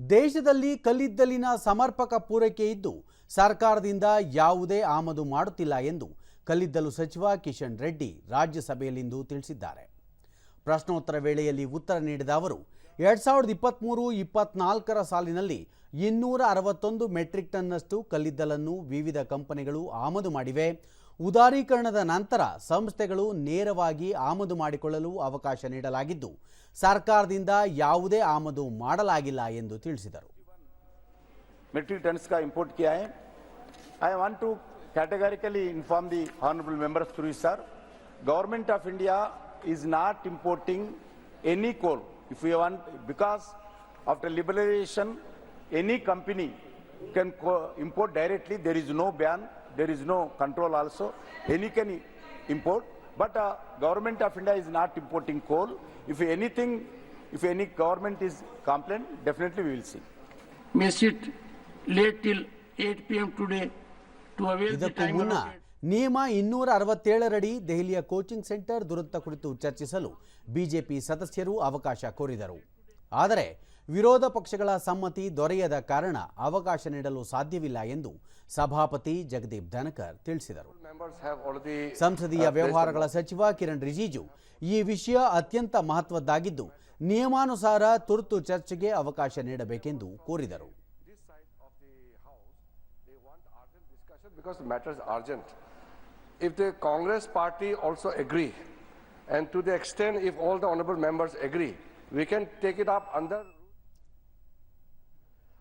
ದೇಶದಲ್ಲಿ ಕಲ್ಲಿದ್ದಲಿನ ಸಮರ್ಪಕ ಪೂರೈಕೆ ಇದ್ದು, ಸರ್ಕಾರದಿಂದ ಯಾವುದೇ ಆಮದು ಮಾಡುತ್ತಿಲ್ಲ ಎಂದು ಕಲ್ಲಿದ್ದಲು ಸಚಿವ ಕಿಶನ್ ರೆಡ್ಡಿ ರಾಜ್ಯಸಭೆಯಲ್ಲಿಂದು ತಿಳಿಸಿದ್ದಾರೆ. ಪ್ರಶ್ನೋತ್ತರ ವೇಳೆಯಲ್ಲಿ ಉತ್ತರ ನೀಡಿದ ಅವರು, ಎರಡ್ ಸಾವಿರದ ಇಪ್ಪತ್ತ್ಮೂರು ಇಪ್ಪತ್ನಾಲ್ಕರ ಸಾಲಿನಲ್ಲಿ ಇನ್ನೂರ ಅರವತ್ತೊಂದು ಮೆಟ್ರಿಕ್ ಟನ್ನಷ್ಟು ಕಲ್ಲಿದ್ದಲನ್ನು ವಿವಿಧ ಕಂಪನಿಗಳು ಆಮದು ಮಾಡಿವೆ. ಉದಾರೀಕರಣದ ನಂತರ ಸಂಸ್ಥೆಗಳು ನೇರವಾಗಿ ಆಮದು ಮಾಡಿಕೊಳ್ಳಲು ಅವಕಾಶ ನೀಡಲಾಗಿದ್ದು, ಸರ್ಕಾರದಿಂದ ಯಾವುದೇ ಆಮದು ಮಾಡಲಾಗಿಲ್ಲ ಎಂದು ತಿಳಿಸಿದರು. ಮೆಟ್ರಿಕ್ ಟನ್ಸ್ ಕಾ import Kiya I want to categorically inform the honourable members through sir government of India is not importing any coal if you want because after liberalisation any company can import directly there is no ban there is no control also any can import but uh, government of india is not importing coal if anything if any government is complaint definitely we will see may sit late till 8 p.m. today to avail the time ಮುನ್ನ allotted. ನಿಯಮ ಇನ್ನೂರ ಅರವತ್ತೇಳರಡಿ ದೆಹಲಿಯ coaching centre ದುರಂತ ಕುರಿತು ಚರ್ಚಿಸಲು BJP ಸದಸ್ಯರು ಅವಕಾಶ ಕೋರಿದರು ಆದರೆ ವಿರೋಧ ಪಕ್ಷಗಳ ಸಮ್ಮತಿ ದೊರೆಯದ ಕಾರಣ ಅವಕಾಶ ನೀಡಲು ಸಾಧ್ಯವಿಲ್ಲ ಎಂದು ಸಭಾಪತಿ ಜಗದೀಪ್ ಧನಕರ್ ತಿಳಿಸಿದರು. ಸಂಸದೀಯ ವ್ಯವಹಾರಗಳ ಸಚಿವ ಕಿರಣ್ ರಿಜಿಜು ಈ ವಿಷಯ ಅತ್ಯಂತ ಮಹತ್ವದ್ದಾಗಿದ್ದು, ನಿಯಮಾನುಸಾರ ತುರ್ತು ಚರ್ಚೆಗೆ ಅವಕಾಶ ನೀಡಬೇಕೆಂದು ಕೋರಿದರು. If the Congress party also agree and to the extend if all the honourable members agree we can take it up under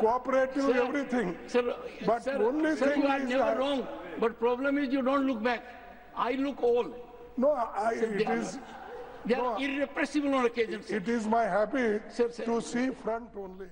cooperative, sir, everything. Sir, But sir, only sir, thing you are is never that- wrong. But problem is you don't look back. I look old. No, I, They it are- is, They No. are irrepressible on occasion, sir. it is my habit Sir, sir. to see front only.